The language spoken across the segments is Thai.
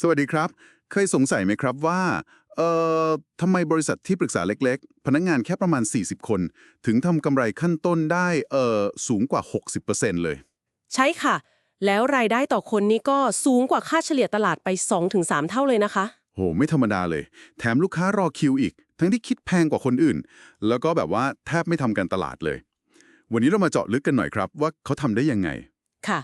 สวัสดีครับ เคยสงสัยไหมครับว่า เอ่อทำไมบริษัทที่ปรึกษาเล็กๆ พนักงานแค่ประมาณ 40 คน ถึงทำกำไรขั้นต้นได้ เอ่อ สูงกว่า 60%เลย ใช่ค่ะ แล้วรายได้ต่อคนนี่ก็สูงกว่าค่าเฉลี่ยตลาดไป 2-3 เท่าเลยนะคะ โห ไม่ธรรมดาเลย แถมลูกค้ารอคิวอีก ทั้งที่คิดแพงกว่าคนอื่น แล้วก็แบบว่าแทบไม่ทำการตลาดเลย วันนี้เรามาเจาะลึกกันหน่อยครับ ว่าเขาทำได้ยังไง ค่ะ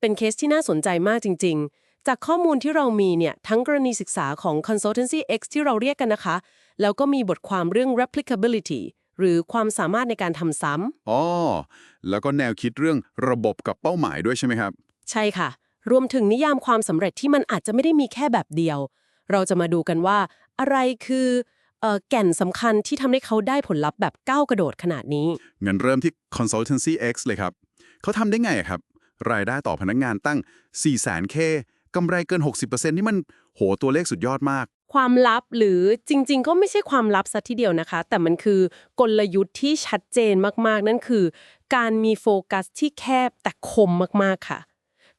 เป็นเคสที่น่าสนใจมากจริง ๆ จากข้อมูลที่เรามีเนี่ยทั้งกรณีศึกษาของ consultancy X ที่เราเรียกกันนะคะ แล้วก็มีบทความเรื่อง replicability หรือความสามารถในการทำซ้ำอ๋อ แล้วก็แนวคิดเรื่องระบบกับเป้าหมายด้วยใช่ไหมครับ ใช่ค่ะ รวมถึงนิยามความสำเร็จที่มันอาจจะไม่ได้มีแค่แบบเดียว เราจะมาดูกันว่า อะไรคือเอ่อแก่นสำคัญที่ทำให้เขาได้ผลลัพธ์แบบก้าวกระโดดขนาดนี้งั้นเริ่มที่ consultancy X เลยครับ เขาทำได้ไงอะครับ รายได้ต่อพนักงานตั้ง 4 0 0 0 0 0 k กำไรเกิน 60%นี่มันโหตัวเลขสุดยอดมาก ความลับหรือจริง ๆ ก็ไม่ใช่ความลับซะทีเดียวนะคะ แต่มันคือกลยุทธ์ที่ชัดเจนมากๆ นั่นคือ การมีโฟกัสที่แคบแต่คมมากๆค่ะ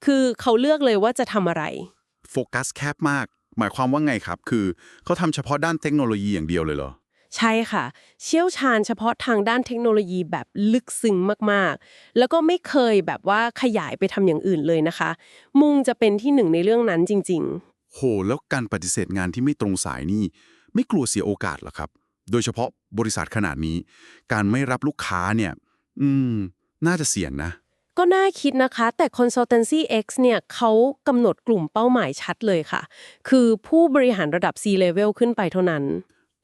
คือเขาเลือกเลยว่าจะทำอะไร โฟกัสแคบมาก หมายความว่าไงครับ คือเขาทำเฉพาะด้านเทคโนโลยีอย่างเดียวเลยเหรอ ใช่ค่ะ เชี่ยวชาญเฉพาะทางด้านเทคโนโลยีแบบลึกซึ้งมากๆ แล้วก็ไม่เคยแบบว่าขยายไปทำอย่างอื่นเลยนะคะ มุ่งจะเป็นที่หนึ่งในเรื่องนั้นจริง ๆ โห แล้วการปฏิเสธงานที่ไม่ตรงสายนี่ ไม่กลัวเสียโอกาสเหรอครับ โดยเฉพาะบริษัทขนาดนี้ การไม่รับลูกค้าเนี่ย อืม น่าจะเสี่ยงนะก็น่าคิดนะคะ แต่ consultancy X เนี่ยเขากำหนดกลุ่มเป้าหมายชัดเลยค่ะ คือผู้บริหารระดับ C level ขึ้นไปเท่านั้น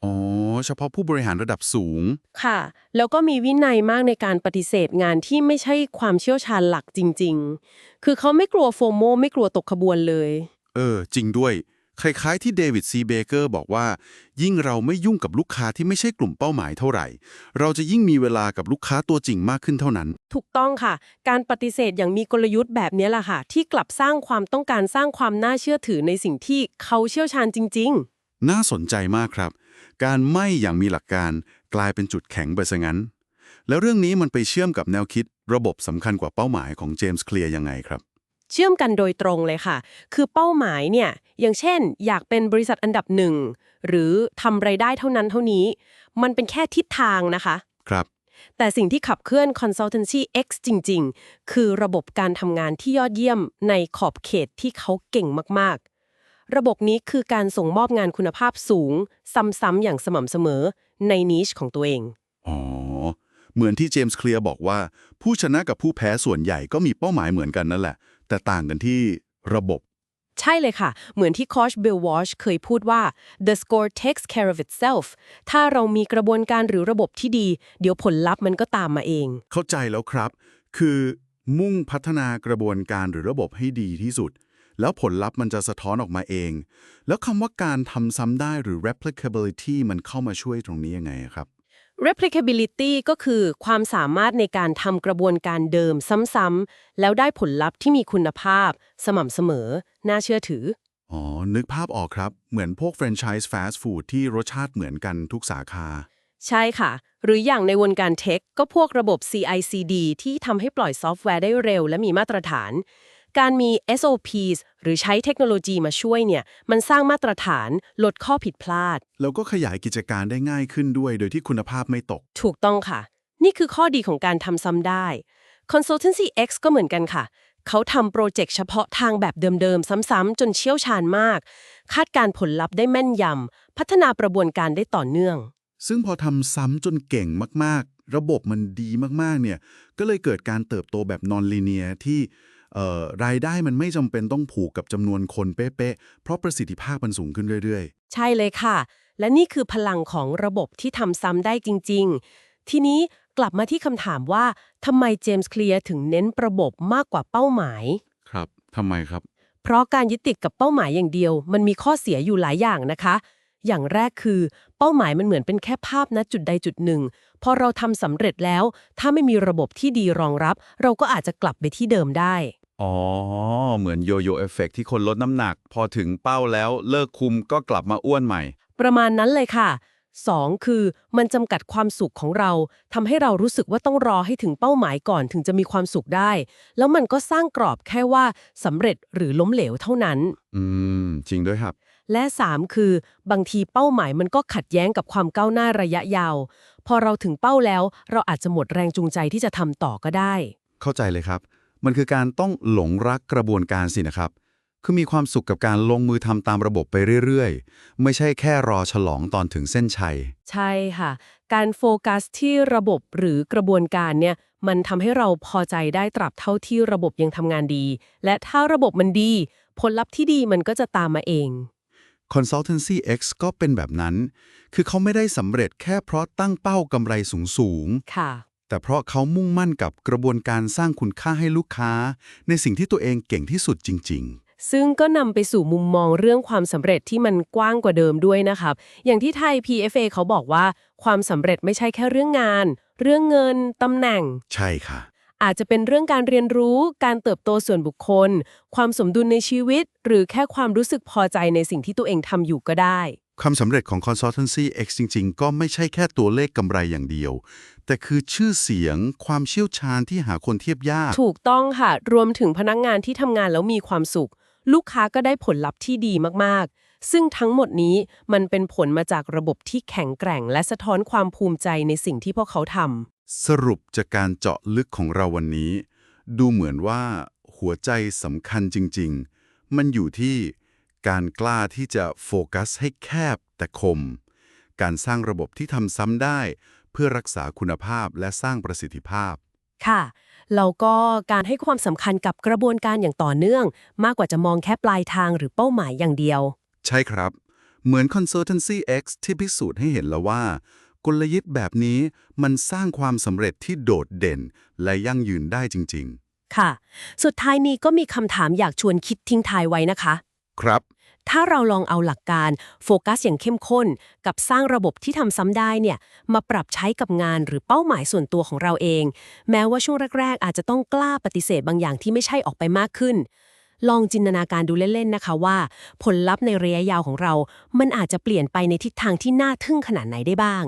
อ๋อ เฉพาะผู้บริหารระดับสูง ค่ะ แล้วก็มีวินัยมากในการปฏิเสธงานที่ไม่ใช่ความเชี่ยวชาญหลักจริง ๆ คือเขาไม่กลัวโฟโมไม่กลัวตกขบวนเลย เออ จริงด้วย คล้ายๆที่เดวิดซีเบเกอร์บอกว่า ยิ่งเราไม่ยุ่งกับลูกค้าที่ไม่ใช่กลุ่มเป้าหมายเท่าไหร่ เราจะยิ่งมีเวลากับลูกค้าตัวจริงมากขึ้นเท่านั้น ถูกต้องค่ะ การปฏิเสธอย่างมีกลยุทธ์แบบนี้แหละค่ะ ที่กลับสร้างความต้องการสร้างความน่าเชื่อถือในสิ่งที่เขาเชี่ยวชาญจริง ๆ น่าสนใจมากครับ การไม่อย่างมีหลักการกลายเป็นจุดแข็งไปซะงั้น แล้วเรื่องนี้มันไปเชื่อมกับแนวคิดระบบสำคัญกว่าเป้าหมายของเจมส์เคลียร์ยังไงครับ เชื่อมกันโดยตรงเลยค่ะ คือเป้าหมายเนี่ย อย่างเช่น อยากเป็นบริษัทอันดับหนึ่งหรือทำไรายได้เท่านั้นเท่านี้ มันเป็นแค่ทิศทางนะคะ ครับ แต่สิ่งที่ขับเคลื่อน consultancy X จริง ๆ คือระบบการทำงานที่ยอดเยี่ยมในขอบเขตที่เขาเก่งมากๆ ระบบนี้คือการส่งมอบงานคุณภาพสูง ซ้ำๆอย่างสม่ำเสมอในนิชของตัวเอง อ๋อ เหมือนที่เจมส์เคลียร์บอกว่า ผู้ชนะกับผู้แพ้ส่วนใหญ่ก็มีเป้าหมายเหมือนกันนั่นแหละ แต่ต่างกันที่ระบบ ใช่เลยค่ะ เหมือนที่โคชบิลวอชเคยพูดว่า the score takes care of itself ถ้าเรามีกระบวนการหรือระบบที่ดี เดี๋ยวผลลัพธ์มันก็ตามมาเอง เข้าใจแล้วครับ คือมุ่งพัฒนากระบวนการหรือระบบให้ดีที่สุด แล้วผลลัพธ์มันจะสะท้อนออกมาเอง แล้วคำว่าการทำซ้ำได้หรือ replicability มันเข้ามาช่วยตรงนี้ยังไงครับ replicability ก็คือความสามารถในการทำกระบวนการเดิมซ้ำๆแล้วได้ผลลัพธ์ที่มีคุณภาพ สม่ำเสมอ น่าเชื่อถือ อ๋อ นึกภาพออกครับ เหมือนพวกแฟรนไชส์ฟาสต์ฟู้ดที่รสชาติเหมือนกันทุกสาขา ใช่ค่ะ หรืออย่างในวงการเทค ก็พวกระบบ CI/CD ที่ทำให้ปล่อยซอฟต์แวร์ได้เร็วและมีมาตรฐาน การมี SOPs หรือใช้เทคโนโลยีมาช่วยเนี่ย มันสร้างมาตรฐานลดข้อผิดพลาด แล้วก็ขยายกิจการได้ง่ายขึ้นด้วย โดยที่คุณภาพไม่ตก ถูกต้องค่ะ นี่คือข้อดีของการทำซ้ำได้ Consultancy X ก็เหมือนกันค่ะ เขาทำโปรเจกต์เฉพาะทางแบบเดิมๆ ซ้ำๆ จนเชี่ยวชาญมาก คาดการผลลัพธ์ได้แม่นยำพัฒนากระบวนการได้ต่อเนื่อง ซึ่งพอทำซ้ำจนเก่งมากๆ ระบบมันดีมากๆ เนี่ย ก็เลยเกิดการเติบโตแบบนอนลีเนียที่เอ่อ รายได้มันไม่จำเป็นต้องผูกกับจำนวนคนเป๊ะๆ เพราะประสิทธิภาพมันสูงขึ้นเรื่อยใช่เลยค่ะ และนี่คือพลังของระบบที่ทำซ้ำได้จริง ๆ ทีนี้กลับมาที่คำถามว่าทำไมเจมส์เคลียร์ถึงเน้นระบบมากกว่าเป้าหมายๆครับทำไมครับ เพราะการยึดติดกับเป้าหมายอย่างเดียว มันมีข้อเสียอยู่หลายอย่างนะคะ อย่างแรกคือ เป้าหมายมันเหมือนเป็นแค่ภาพณจุดใดจุดหนึ่ง พอเราทำสำเร็จแล้ว ถ้าไม่มีระบบที่ดีรองรับ เราก็อาจจะกลับไปที่เดิมได้ อ๋อ เหมือนโยโย่เอฟเฟกที่คนลดน้ำหนัก พอถึงเป้าแล้วเลิกคุมก็กลับมาอ้วนใหม่ ประมาณนั้นเลยค่ะ 2. คือมันจำกัดความสุขของเราทำให้เรารู้สึกว่าต้องรอให้ถึงเป้าหมายก่อนถึงจะมีความสุขได้ แล้วมันก็สร้างกรอบแค่ว่าสำเร็จหรือล้มเหลวเท่านั้น อืม จริงด้วยครับ และ 3 คือบางทีเป้าหมายมันก็ขัดแย้งกับความก้าวหน้าระยะยาว พอเราถึงเป้าแล้ว เราอาจจะหมดแรงจูงใจที่จะทำต่อก็ได้ เข้าใจเลยครับ มันคือการต้องหลงรักกระบวนการสินะครับ คือมีความสุขกับการลงมือทำตามระบบไปเรื่อยๆ ไม่ใช่แค่รอฉลองตอนถึงเส้นชัย ใช่ค่ะ การโฟกัสที่ระบบหรือกระบวนการเนี่ยมันทำให้เราพอใจได้ตราบเท่าที่ระบบยังทำงานดี และถ้าระบบมันดี ผลลัพธ์ที่ดีมันก็จะตามมาเอง Consultancy X ก็เป็นแบบนั้น คือเขาไม่ได้สำเร็จแค่เพราะตั้งเป้ากำไรสูงๆค่ะ แต่เพราะเขามุ่งมั่นกับกระบวนการสร้างคุณค่าให้ลูกค้า ในสิ่งที่ตัวเองเก่งที่สุดจริงซึ่งก็นำไปสู่มุมมองเรื่องความสำเร็จที่มันกว้างกว่าเดิมด้วยนะครับ อย่างที่ไทย PFA เขาบอกว่า ความสำเร็จไม่ใช่แค่เรื่องงาน เรื่องเงินตำแหน่งๆใช่ค่ะ อาจจะเป็นเรื่องการเรียนรู้ การเติบโตส่วนบุคคล ความสมดุลในชีวิต หรือแค่ความรู้สึกพอใจในสิ่งที่ตัวเองทำอยู่ก็ได้ ความสำเร็จของ Consultancy X จริง ๆ ก็ไม่ใช่แค่ตัวเลขกำไรอย่างเดียว แต่คือชื่อเสียง ความเชี่ยวชาญที่หาคนเทียบยาก ถูกต้องค่ะ รวมถึงพนักงานที่ทำงานแล้วมีความสุข ลูกค้าก็ได้ผลลัพธ์ที่ดีมากๆซึ่งทั้งหมดนี้มันเป็นผลมาจากระบบที่แข็งแกร่ง และสะท้อนความภูมิใจในสิ่งที่พวกเขาทำ สรุปจากการเจาะลึกของเราวันนี้ ดูเหมือนว่าหัวใจสำคัญจริง ๆ มันอยู่ที่การกล้าที่จะโฟกัสให้แคบแต่คม การสร้างระบบที่ทำซ้ำได้ เพื่อรักษาคุณภาพและสร้างประสิทธิภาพ ค่ะ แล้วก็การให้ความสำคัญกับกระบวนการอย่างต่อเนื่อง มากกว่าจะมองแค่ปลายทางหรือเป้าหมายอย่างเดียว ใช่ครับ เหมือน Consultancy X ที่พิสูจน์ให้เห็นแล้วว่า กลยุทธ์แบบนี้มันสร้างความสำเร็จที่โดดเด่น และยั่งยืนได้จริงค่ะ สุดท้ายนี้ก็มีคำถามอยากชวนคิดทิ้งท้ายไว้นะคะๆครับ ถ้าเราลองเอาหลักการโฟกัสอย่างเข้มข้น กับสร้างระบบที่ทำซ้ำได้เนี่ย มาปรับใช้กับงานหรือเป้าหมายส่วนตัวของเราเอง แม้ว่าช่วงแรก ๆ อาจจะต้องกล้าปฏิเสธบางอย่างที่ไม่ใช่ออกไปมากขึ้น ลองจินตนาการดูเล่นๆนะคะว่า ผลลัพธ์ในระยะยาวของเรา มันอาจจะเปลี่ยนไปในทิศทางที่น่าทึ่งขนาดไหนได้บ้าง